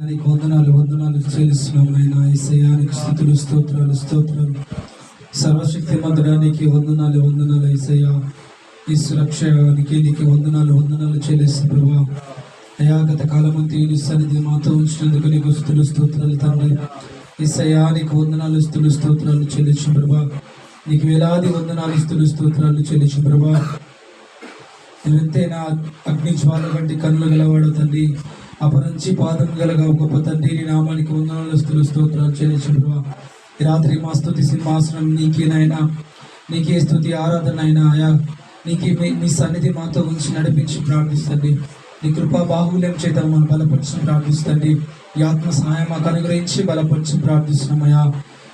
నీకు వందనాలు వందనాలు చెల్లిస్తున్నాం ఆయన ఐసయానికి స్థుతులు స్తోత్రాలు స్తోత్రాలు. సర్వశక్తి మందుడానికి వందనాలు వందనాలు ఐసయ ఈ సురక్షానికి నీకు వందనాలు వందనాలు చెల్లిస్తుంది ప్రభా. అయా గత కాలం నీ సన్నిధి మాతో ఉంచినందుకు నీకు స్థుతులు స్తోత్రాలు తండ్రి. ఈసయానికి వందనాలు స్థుతులు స్తోత్రాలు చెల్లించు ప్రభా. నీకు వేలాది వందనాలు స్థుతులు స్తోత్రాలు చెల్లించు ప్రభా. నువ్వెంతైనా అగ్ని జ్వాల వంటి కన్నులు గలవాడు తండ్రి. అపరించి పాదం గలగా గొప్ప తండ్రి నీ నామానికి వందనాలు స్తులు స్తోత్రాలు చెల్లించుడువా ఈ రాత్రి మా స్థుతి సింహాసనం నీకే నీకే స్థుతి ఆరాధన అయినా ఆయా నీకే మీ మీ సన్నిధి మాతో ఉంచి నడిపించి ప్రార్థిస్తుంది. నీ కృపా బాహుల్యం చేత మనం బలపరిచి ప్రార్థిస్తుంది. ఈ ఆత్మ సహాయం మాకు అనుగ్రహించి బలపరిచి ప్రార్థిస్తున్నామయ్యా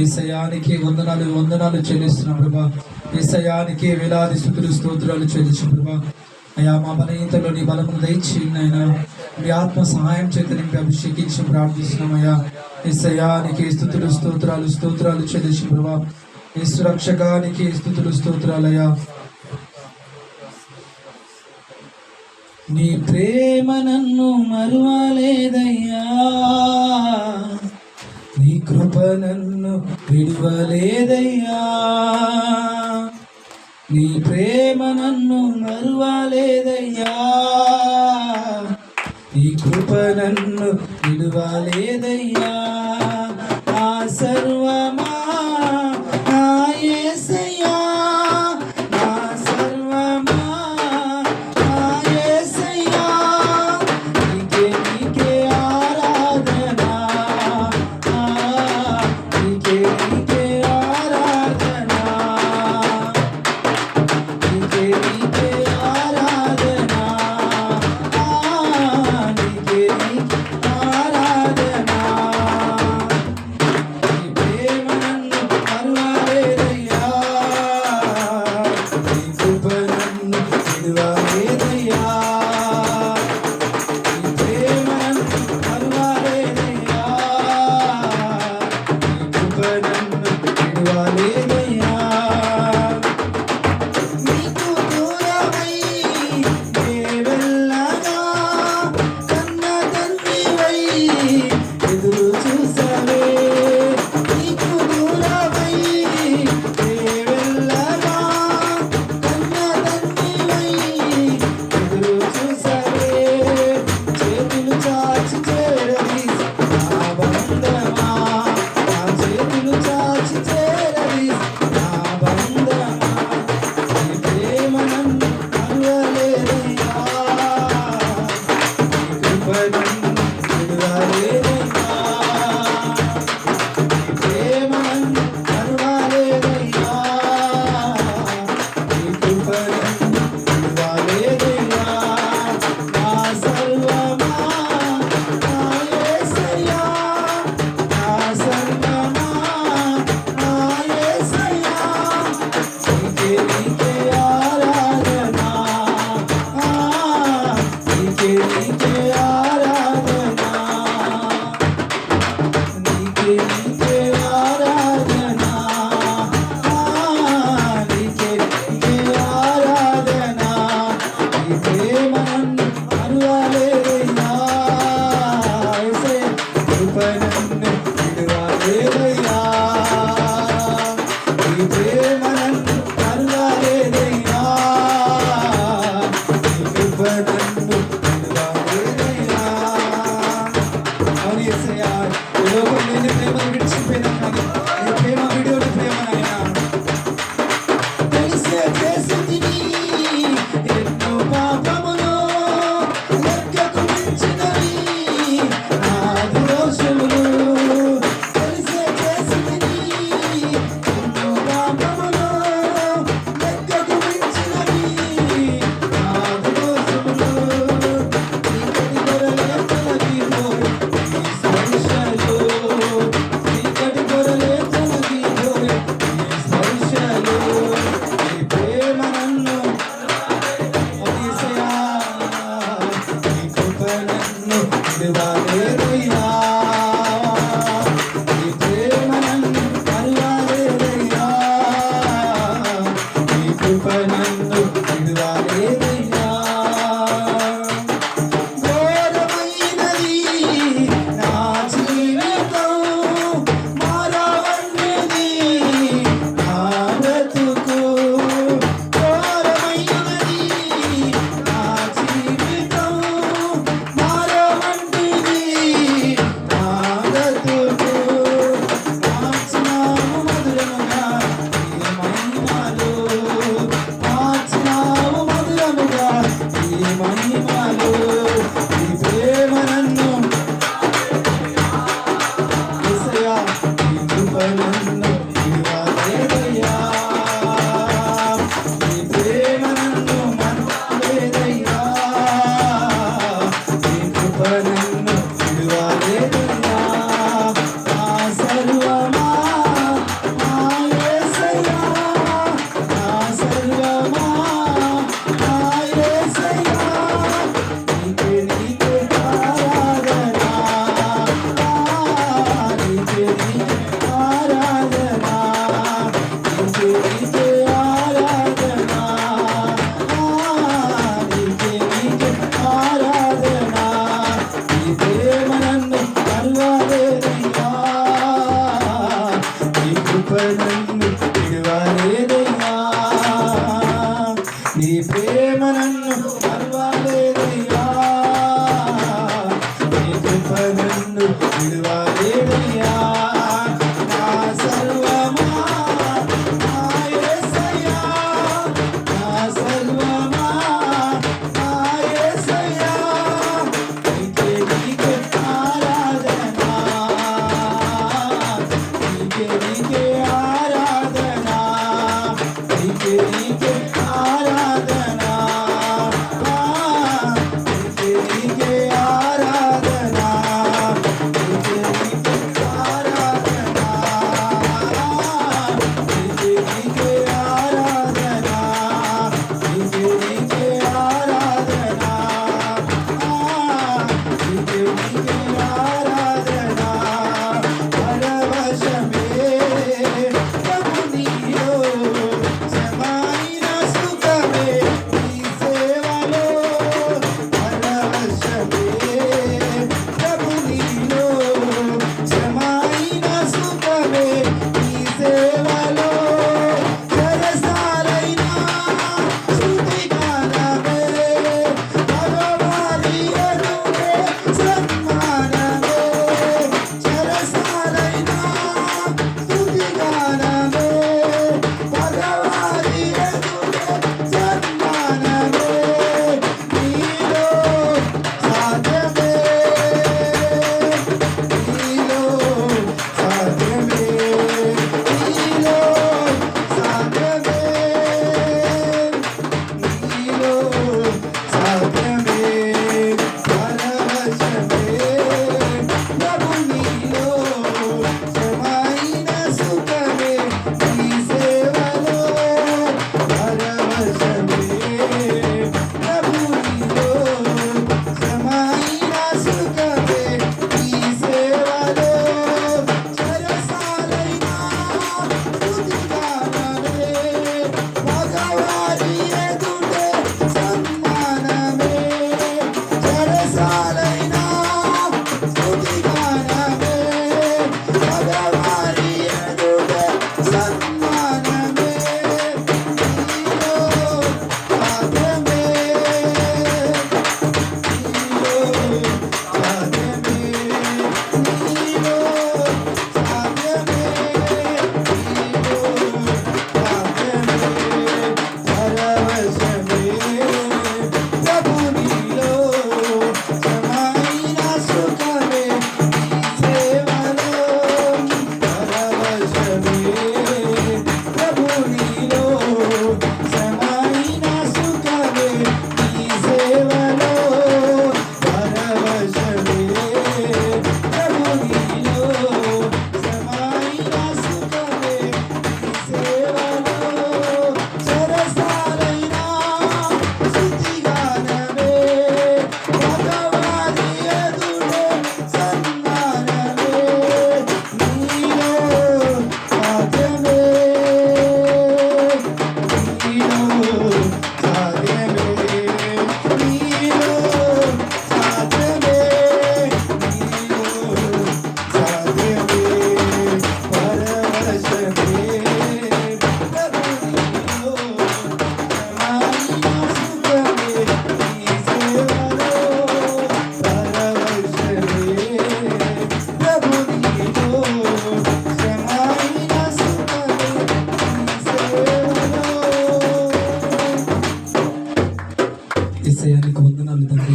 ఈసయానికి వందనాలు వందనాలు చెల్లిస్తున్నాం ప్రభా. ఈసయానికి వేలాది స్థుతులు స్తోత్రాలు చెల్లించు ప్రభా అయ్యా మా బలహీనతలో నీ బలము దయచి నాయన మీ ఆత్మ సహాయం చేత నింపి అభిషేకించి ప్రార్థిస్తున్నామయ్యా ఈసయానికి స్థుతులు స్తోత్రాలు స్తోత్రాలు చెల్లించి ప్రభా. ఈ సురక్షకానికి స్థుతులు స్తోత్రాలయ్యా నీ ప్రేమ నన్ను మరువలేదయ్యా. నీ కృప నన్ను విడువలేదయ్యా. నీ ప్రేమ నన్ను మరువాలేదయ్యా. నీ కృప నన్ను విడువాలేదయ్యా. ఆ సర్వమా విడువలేదయ్యా.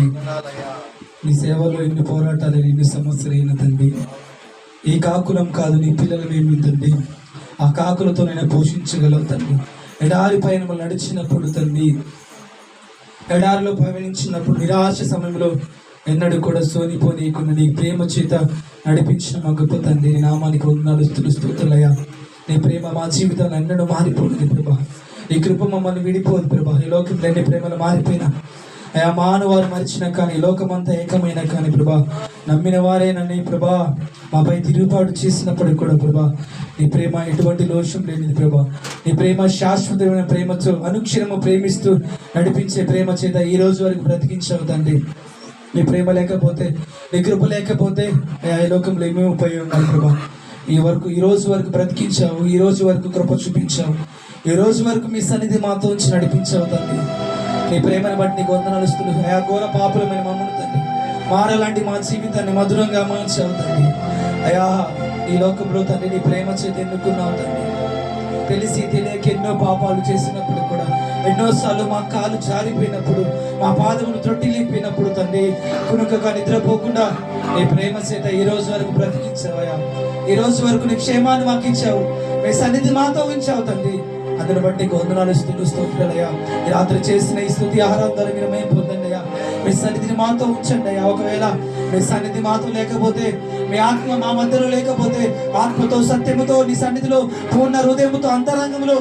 తండ్రి నీ సేవలో ఎన్ని పోరాటాలు ఎన్ని సమస్యలు అయిన తండ్రి. ఈ కాకులం కాదు నీ పిల్లలు మేము తండ్రి. ఆ కాకులతో నేను పోషించగలవు తండ్రి. ఎడారి పైన నడిచినప్పుడు తండ్రి ఎడారిలో పయనించినప్పుడు నిరాశ సమయంలో ఎన్నడూ కూడా సోనిపోనీయకుండా నీ ప్రేమ చేత నడిపించిన మా గొప్ప తండ్రి నామానికి వందనాలు స్థుతులు నీ ప్రేమ మా జీవితాలు ఎన్నడూ మారిపోలేదు ప్రభా. ఈ కృప మమ్మల్ని విడిపోదు ప్రభా. ఈ లోకంలో ఎన్ని ప్రేమలు మారిపోయినా అయా మానవారు మరిచిన కానీ లోకమంతా ఏకమైన కానీ ప్రభా. నమ్మిన వారే నన్ను ప్రభా. మాపై తిరుగుబాటు చేసినప్పుడు కూడా ప్రభా. నీ ప్రేమ ఎటువంటి లోషం లేనిది ప్రభా. నీ ప్రేమ శాశ్వతమైన ప్రేమతో అనుక్షణము ప్రేమిస్తూ నడిపించే ప్రేమ చేత ఈ రోజు వరకు బ్రతికించావు తండ్రి. నీ ప్రేమ లేకపోతే నీ కృప లేకపోతే అయా ఈ లోకంలో ఏమేమి ఉపయోగం ప్రభా. ఈ వరకు ఈ రోజు వరకు బ్రతికించావు ఈ రోజు వరకు కృప చూపించావు. ఈ రోజు వరకు మీ సన్నిధి మాతో ఉంచి నడిపించావు తండ్రి. నీ ప్రేమను బట్టి నీకు వందనలుస్తులు అయా ఘోర పాపులమైన మమ్మల్ని తండ్రి. మారలాంటి మా జీవితాన్ని మధురంగా మార్చావు తండ్రి. అయా ఈ లోకంలో తండ్రి నీ ప్రేమ చేతి ఎన్నుకున్నావు తండ్రి. తెలిసి తెలియక ఎన్నో పాపాలు చేసినప్పుడు కూడా ఎన్నోసార్లు మా కాలు జారిపోయినప్పుడు మా పాదములు తొట్టిలిపోయినప్పుడు తండ్రి కునుకగా నిద్రపోకుండా నీ ప్రేమ చేత ఈ రోజు వరకు బ్రతికించావయ్యా ఈ రోజు వరకు నీ క్షేమాన్ని మాకు ఇచ్చావు మీ సన్నిధి మాతో ఉంచావు తండ్రి. అందుని బట్టి వందనాలు స్థుతులు స్తోత్రాలయ్యా రాత్రి చేసిన ఈ స్థుతి ఆహారం మీరు మేము మీ సన్నిధిని మాతో ఉంచండి అయ్యా. ఒకవేళ మీ సన్నిధి మాతో లేకపోతే మీ ఆత్మ మా మధ్యలో లేకపోతే ఆత్మతో సత్యముతో నీ సన్నిధిలో పూర్ణ హృదయముతో అంతరంగంలో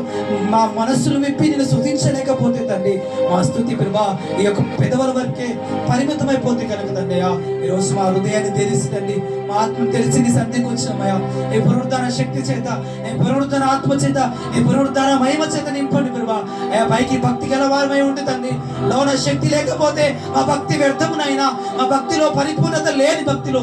మా మనస్సును విప్పి నేను శుతించలేకపోతే తండ్రి మా స్థుతి ప్రభా ఈ యొక్క పెదవుల వరకే పరిమితమైపోతే కనుక తండ్రి అయ్యా. ఈరోజు మా హృదయాన్ని తెలిసిందండి మా ఆత్మ తెలిసి నీ సన్నిధికి వచ్చినామయ్యా ఈ పునరుద్ధార శక్తి చేత ఈ పునరుద్ధార ఆత్మ చేత ఈ పునరుద్ధార మహిమ చేత నింపండి ప్రభా. అయ్యా పైకి భక్తి గల వారమై ఉండి తండ్రి లోన శక్తి లేకపోతే మా భక్తి వ్యర్థమునైనా మా భక్తిలో పరిపూర్ణత లేని భక్తిలో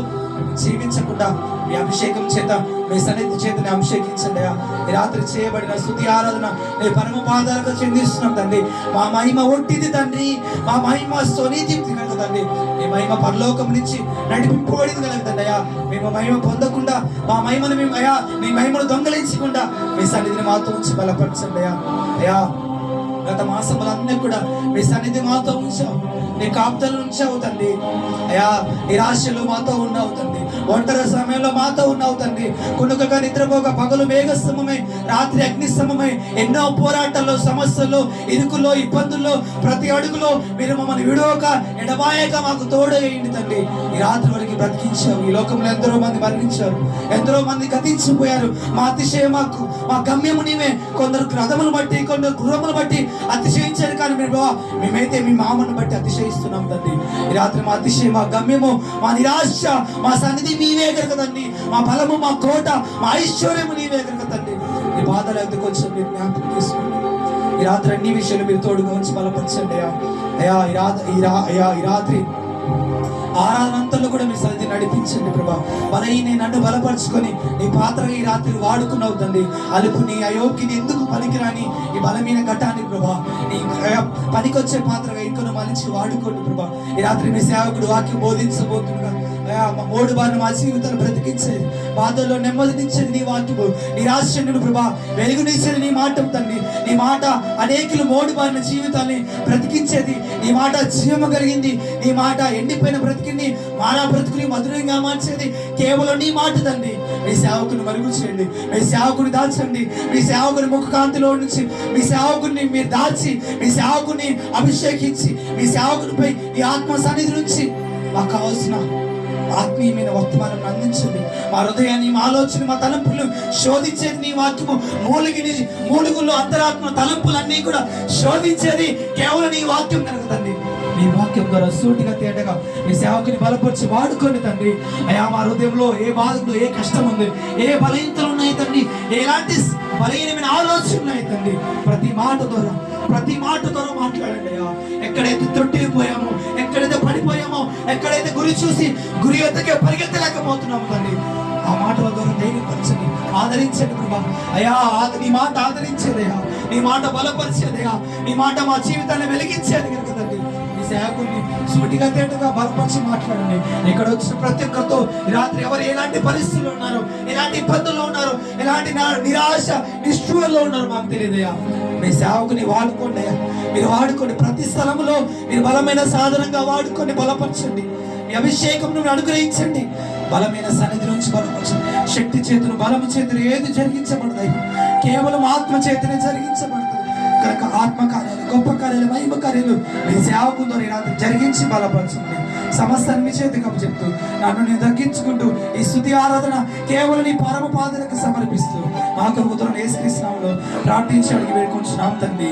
జీవించకుండా మీ అభిషేకం చేత మీ సన్నిధి చేతని అభిషేకించండి ఈ రాత్రి చేయబడిన స్థుతి ఆరాధన నీ పరమ పాదాలకు చెందిస్తున్నాం తండ్రి. మా మహిమ ఒట్టిది తండ్రి. మా మహిమ స్వనీతి కనుక తండ్రి. నీ మహిమ పరలోకం నుంచి నడిపింపబడింది కనుక తండ్రి అయ్యా. మేము మహిమ పొందకుండా మా మహిమను మేము అయ్యా మీ మహిమను దొంగలించకుండా మీ సన్నిధిని మాతో ఉంచి బలపరచండి అయ్యా. అయ్యా గత మాసములన్నీ కూడా మీ సన్నిధి మాతో ఉంచావు నీ కాపుతలు నుంచి అవుతండి అయ్యా నిరాశలు మాతో ఉన్నావు తండ్రి. ఒంటరి సమయంలో మాతో ఉన్నావు తండ్రి. కునుకగా నిద్రపోక పగలు మేఘస్తమమై రాత్రి అగ్నిస్తమమై ఎన్నో పోరాటాల్లో సమస్యల్లో ఇరుకుల్లో ఇబ్బందుల్లో ప్రతి అడుగులో మీరు మమ్మల్ని విడవక ఎడబాయక మాకు తోడయ్యండి తండ్రి. ఈ రాత్రి వరకు బ్రతికించావు. ఈ లోకంలో ఎందరో మంది మరణించారు. ఎందరో మంది గతించిపోయారు. మా అతిశయం మాకు మా గమ్యము నీవే. కొందరు రథములు బట్టి కొందరు గుర్రములు బట్టి అతిశయించారు కానీ మీరు మేమైతే మీ మామను బట్టి అతిశయం ఆశ్రయిస్తున్నాం తండ్రి. ఈ రాత్రి మా అతిశయం మా గమ్యము మా నిరాశ మా సన్నిధి మీవే కనుక తండ్రి. మా బలము మా కోట మా ఐశ్వర్యము నీవే కనుక తండ్రి. ఈ బాధలు ఎందుకు వచ్చిన మీరు జ్ఞాపకం చేసుకోండి. ఈ రాత్రి అన్ని విషయాలు మీరు తోడుగా ఉంచి బలపరచండి అయ్యా. అయ్యా ఈ రాత్రి ఈ రా అయ్యా ఈ రాత్రి ఆరాధనంతలో కూడా మీ సన్నిధి నడిపించండి ప్రభా. బలహీన నన్ను బలపరుచుకొని నీ పాత్రగా ఈ రాత్రి వాడుకున్నావు తండ్రి. అలుపు నీ అయోగ్యని ఎందుకు పనికిరాని ఈ బలమైన ఘటాన్ని ప్రభా. నీ పనికొచ్చే పాత్రగా ఇంకొన మలిచి వాడుకోండి ప్రభా. ఈ రాత్రి మీ సేవకుడు వాక్యం బోధించబోతుండగా మూడు బారిన మా జీవితాలు బ్రతికించేది బాధల్లో నెమ్మదినిచ్చేది నీ వాక్యము నిరాశను ప్రభా వెలుగునిచ్చేది నీ మాట తండ్రి నీ మాట అనేకులు మోడు బారిన జీవితాన్ని బ్రతికించేది నీ మాట జీవము కలిగింది నీ మాట ఎండిపోయిన బ్రతికింది మారా బ్రతుకుని మధురంగా మార్చేది కేవలం నీ మాట తండ్రి మీ సేవకుని మరుగు చేయండి మీ సేవకుని దాచండి మీ సేవకుని ముఖ కాంతిలో నుంచి మీ సేవకుని మీరు దాచి మీ సేవకుని అభిషేకించి మీ సేవకునిపై ఈ ఆత్మ సన్నిధి నుంచి మాకు కావాల్సిన ఆత్మీయమైన వర్తమానం అందించండి. మా హృదయాన్ని మా ఆలోచన మా తలంపులు శోధించేది నీ వాక్యము. మూలిగిని మూలుగుల్లో అంతరాత్మ తలంపులన్నీ కూడా శోధించేది కేవలం నీ వాక్యం కనుక తండ్రి. నీ వాక్యం ద్వారా సూటిగా తేటగా మీ సేవకుని బలపరిచి వాడుకోండి తండ్రి. అయా మా హృదయంలో ఏ బాధలు ఏ కష్టం ఉంది ఏ బలహీనతలు ఉన్నాయి తండ్రి? ఎలాంటి బలహీనమైన ఆలోచనలు ఉన్నాయి తండ్రి? ప్రతి మాట ద్వారా ప్రతి మాట ద్వారా మాట్లాడండి అయ్యా. ఎక్కడైతే తొట్టిపోయామో గురి చూసి గురి ఎద్దకే పరిగెత్తలేకపోతున్నాము తండ్రి ఆ మాటల ద్వారా ధైర్యపరచండి ఆదరించండి ప్రభా. అయ్యా నీ మాట ఆదరించేదయా నీ మాట బలపరిచేదయా నీ మాట మా జీవితాన్ని వెలిగించేది కనుక తండ్రి మీ సేవకుని సూటిగా తేటగా బలపరిచి మాట్లాడండి. ఇక్కడ వచ్చిన ప్రతి ఒక్కరితో రాత్రి ఎవరు ఎలాంటి పరిస్థితుల్లో ఉన్నారు ఎలాంటి ఇబ్బందుల్లో ఉన్నారు ఎలాంటి నా- నిరాశ నిష్ఠూరంలో ఉన్నారు మాకు తెలియదయా మీ సేవకుని వాడుకోండి మీరు వాడుకోండి ప్రతి స్థలంలో మీరు బలమైన సాధనంగా వాడుకొని బలపరచండి. మీ అభిషేకం నువ్వు అనుగ్రహించండి. బలమైన సన్నిధి నుంచి బలపరచండి. శక్తి చేతులు బలము చేతులు ఏది జరిగించబడతాయి? కేవలం ఆత్మ చేతనే జరిగించబడుతుంది కనుక ఆత్మ కార్యాలు గొప్ప కార్యాలు మహిమ కార్యాలు మీ సేవకు ద్వారా రాత్రి జరిగించి బలపరచండి. సమస్తాన్ని మీ చేతికి చెప్తూ నన్ను నేను తగ్గించుకుంటూ ఈ స్థుతి ఆరాధన కేవలం నీ పరమ పాదలకు సమర్పిస్తూ మా కొరకు యేసుక్రీస్తునామములో ప్రార్థించడానికి అడిగి వేడుకుంటున్నాం తండ్రి.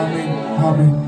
ఆమె ఆమె